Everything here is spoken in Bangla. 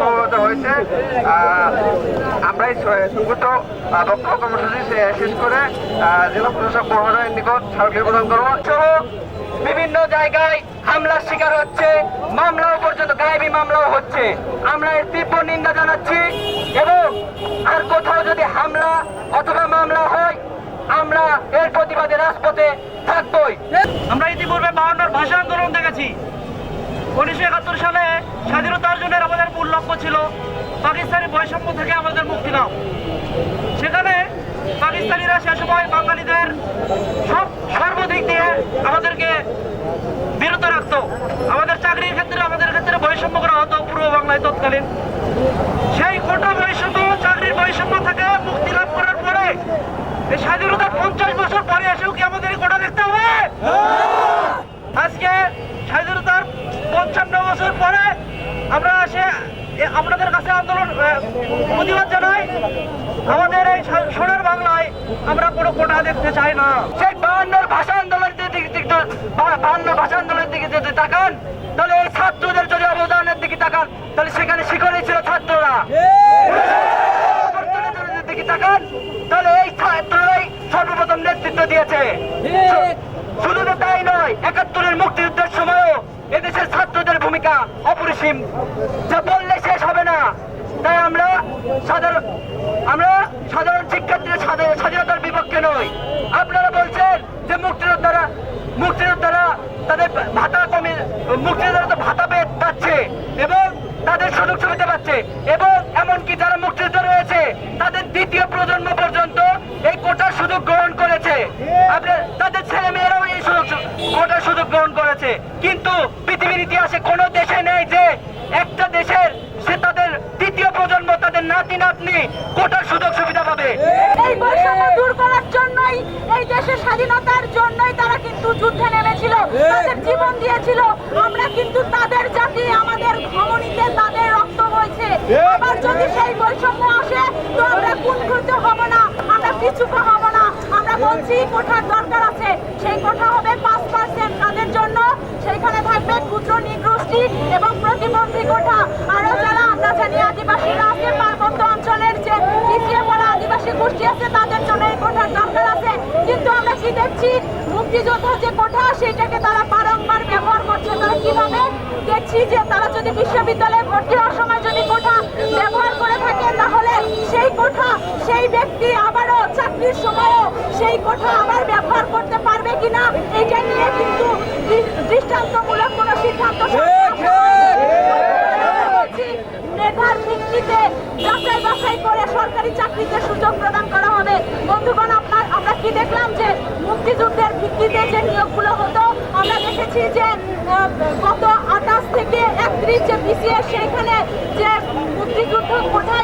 সমবেত হয়েছে। আমরা বক্তব্য কর্মসূচি শেষ করে জেলা প্রশাসক মহোদয়ের নিকট প্রদান করব। বিভিন্ন জায়গায় হামলার শিকার হচ্ছে, মামলাও পর্যন্ত, গায়েবী মামলাও হচ্ছে। আমরা এর তীব্র নিন্দা জানাচ্ছি এবং আর কোথাও যদি হামলা অথবা মামলা হয়, আমরা এর প্রতিবাদে রাজপথে থাকবই। আমরা ইতিপূর্বে বাউন্নর ভাষা আন্দোলন দেখেছি। উনিশশো একাত্তর সালে স্বাধীনতা অর্জনের আমাদের মূল লক্ষ্য ছিল পাকিস্তানি বৈষম্য থেকে আমাদের মুক্তি দাও সেখানে পাকিস্তানিরা সে সময় বাঙালিদের সব সর্বদিক দিয়ে আমাদেরকে বিরত রাখত। আমাদের চাকরির ক্ষেত্রে, আমাদের ক্ষেত্রে বৈষম্য করা হতো পূর্ব বাংলায় তৎকালীন সেই কোটা বৈষম্য চাকরির বৈষম্য থেকে মুক্তি লাভ করার পরে এই স্বাধীনতার পঞ্চাশ বছর পরে এসেও কি আমাদের এই কোটা দেখতে হবে আজকে স্বাধীনতার পঞ্চান্ন বছর পরে আমরা এসে এ- আপনাদের কাছে আন্দোলন এ, প্রতিবাদ জানাই। আমাদের এই সোনার বাংলায় আমরা কোনো কোটা দেখতে চাই না। সেই বাহান্নর ভাষা আন্দোলনের দিকে বাহান্ন ভাষা আন্দোলনের দিকে যদি তাকান, তাহলে এই ছাত্রদের যদি অবদানের দিকে তাকান, তাহলে সেখানে শিখরে ছিল ছাত্ররা। দিকে তাকান, তাহলে এই ছাত্ররাই সর্বপ্রথম নেতৃত্ব দিয়েছে। শুধু তাই নয়, একাত্তরের মুক্তিযুদ্ধের সময়ও এদেশের ছাত্রদের ভূমিকা অপরিসীম যা বললে শেষ হবে না তাই আমরা সাধারণ আমরা সাধারণ শিক্ষার্থীদের স্বাধী- স্বাধীনতার বিপক্ষে নই আপনারা বলছেন যে মুক্তিযোদ্ধারা মুক্তিযোদ্ধারা তাদের ভাতা কমে, মুক্তিযোদ্ধারা তো ভাতা পেয়ে পাচ্ছে এবং তাদের সুযোগ সুবিধা পাচ্ছে এবং এমনকি যারা মুক্তিযোদ্ধা রয়েছে, তাদের দ্বিতীয় প্রজন্ম পর্যন্ত এই কোটার সুযোগ গ্রহণ করেছে। তাদের ছেলে মেয়েরাও এই সুযোগ কোটার সুযোগ গ্রহণ করেছে। কিন্তু পৃথিবীর ইতিহাসে কোনো দেশে নেই যে একটা দেশের সে তাদের দ্বিতীয় প্রজন্ম তাদের নাতি নাতনি কোটার সুযোগ সুবিধা পাবে। এই বৈষম্য দূর করার জন্যই, এই দেশের স্বাধীনতার জন্যই তারা কিন্তু যুদ্ধে নেমেছিল, তাদের জীবন দিয়েছিল। আমরা কিন্তু তাদের জাতি, আমাদের ধমনীতে তাদের রক্ত বইছে। আবার যদি সেই বৈষম্য আসে, তো আমরা কুণ্ঠিত হব না, আমরা পিছুকে হব না। আমরা বলছি কোঠার দরকার আছে। সেই কোঠা হবে পাঁচ পার্সেন্ট তাদের জন্য? সেইখানে থাকবে ক্ষুদ্র নিগোষ্ঠী এবং প্রতিবন্ধী কোঠা আরও যারা আমরা জানি আদিবাসীরা আদিবাসী আছে, তাদের জন্য এই কোঠার দরকার আছে। কিন্তু আমরা কি দেখছি? মুক্তিযোদ্ধা যে কোঠা, সেটাকে তারা বারংবার ব্যবহার করছে। তারা কীভাবে দেখছি যে তারা যদি বিশ্ববিদ্যালয়ে ভর্তি হওয়ার সময় যদি কোঠা ব্যবহার করে থাকে, তাহলে সেই কোঠা, সেই ব্যক্তি আবারও চাকরির সময়ও সেই কোঠা আবার ব্যবহার করতে পারবে কিনা এইটা নিয়ে কিন্তু দৃ- দৃষ্টান্তমূলক কোনো সিদ্ধান্ত মেধার ভিত্তিতে যাচাই বাছাই করে সরকারি চাকরিতে সুযোগ প্রদান করা হবে বন্ধুগণ আপনার আমরা কি দেখলাম যে মুক্তিযুদ্ধের ভিত্তিতে যে নিয়োগগুলো হতো আমরা দেখেছি যে আহ, গত আঠাশ থেকে একত্রিশ যে বিসিএস সেইখানে যে মুক্তিযুদ্ধ কোথায়